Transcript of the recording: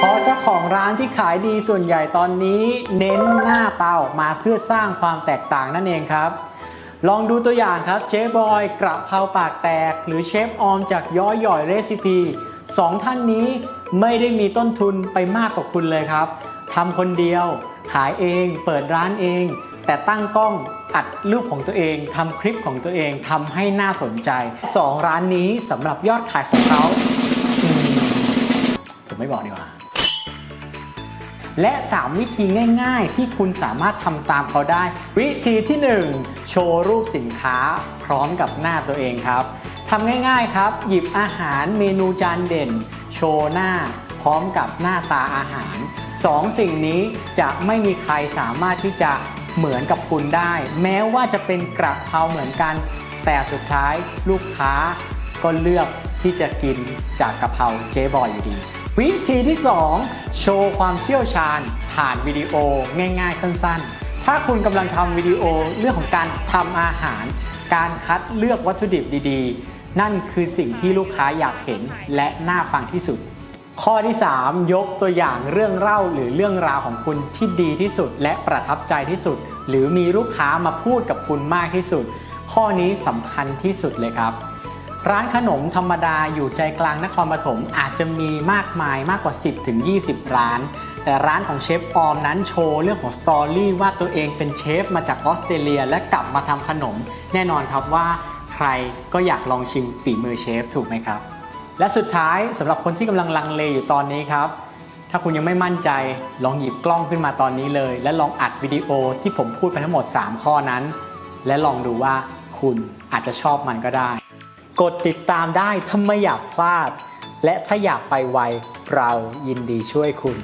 เพราะเจ้าของร้านที่ขายดีส่วนใหญ่ตอนนี้ เน้นหน้าตาออกมาเพื่อสร้างความแตกต่างนั่นเองครับ ลองดูตัวอย่างครับเชฟบอยกระเพราปากแตก หรือเชฟออมจากย้อยหย่อยเรซิปีสองท่านนี้ไม่ได้มีต้นทุนไปมากกว่าคุณเลยครับทำคนเดียว ขายเอง เปิดร้านเอง แต่ตั้งกล้องอัดรูปของตัวเองทำคลิปของตัวเองทำให้น่าสนใจสองร้านนี้สำหรับยอดขายของเขาผมไม่บอกดีกว่า และ 3 วิธีง่ายๆ ที่คุณสามารถทำตามเขาได้ วิธีที่ 1 โชว์รูปสินค้าพร้อมกับหน้าตัวเองครับทำง่ายๆครับ หยิบอาหารเมนูจานเด่น โชว์หน้า พร้อมกับหน้าตาอาหาร2สิ่งนี้จะไม่มีใครสามารถที่จะเหมือนกับคุณได้ แม้ว่าจะเป็นกระเพราเหมือนกัน แต่สุดท้ายลูกค้าก็เลือกที่จะกินจากกระเพราเจ๊บอยอยู่ดี วิธีที่ 2 โชว์ความเชี่ยวชาญ ผ่านวิดีโอง่ายๆสั้นๆ ถ้าคุณกำลังทำวิดีโอเรื่องของการทำอาหาร การคัดเลือกวัตถุดิบดีๆ นั่นคือสิ่งที่ลูกค้าอยากเห็นและน่าฟังที่สุด ข้อที่ 3 ยกตัวอย่างเรื่องเล่าหรือเรื่องราวของคุณที่ดีที่สุด และประทับใจที่สุด หรือมีลูกค้ามาพูดกับคุณมากที่สุด ข้อนี้สำคัญที่สุดเลยครับ ร้านขนมธรรมดาอยู่ใจกลางนครปฐมอาจจะมีมากมายมากกว่า 10ถึง20 ร้าน แต่ร้านของเชฟออมนั้นโชว์เรื่องของสตอรี่ว่าตัวเองเป็นเชฟมาจากออสเตรเลียและกลับมาทำขนม แน่นอนครับว่าใครก็อยากลองชิมฝีมือเชฟถูกไหมครับ และสุดท้ายสำหรับคนที่กำลังลังเลอยู่ตอนนี้ครับ ถ้าคุณยังไม่มั่นใจลองหยิบกล้องขึ้นมาตอนนี้เลย และลองอัดวิดีโอที่ผมพูดไปทั้งหมด 3 ข้อนั้น และลองดูว่าคุณอาจจะชอบมันก็ได้ กดติดตามได้ถ้าไม่อยากพลาด และถ้าอยากไปไวเรายินดีช่วยคุณ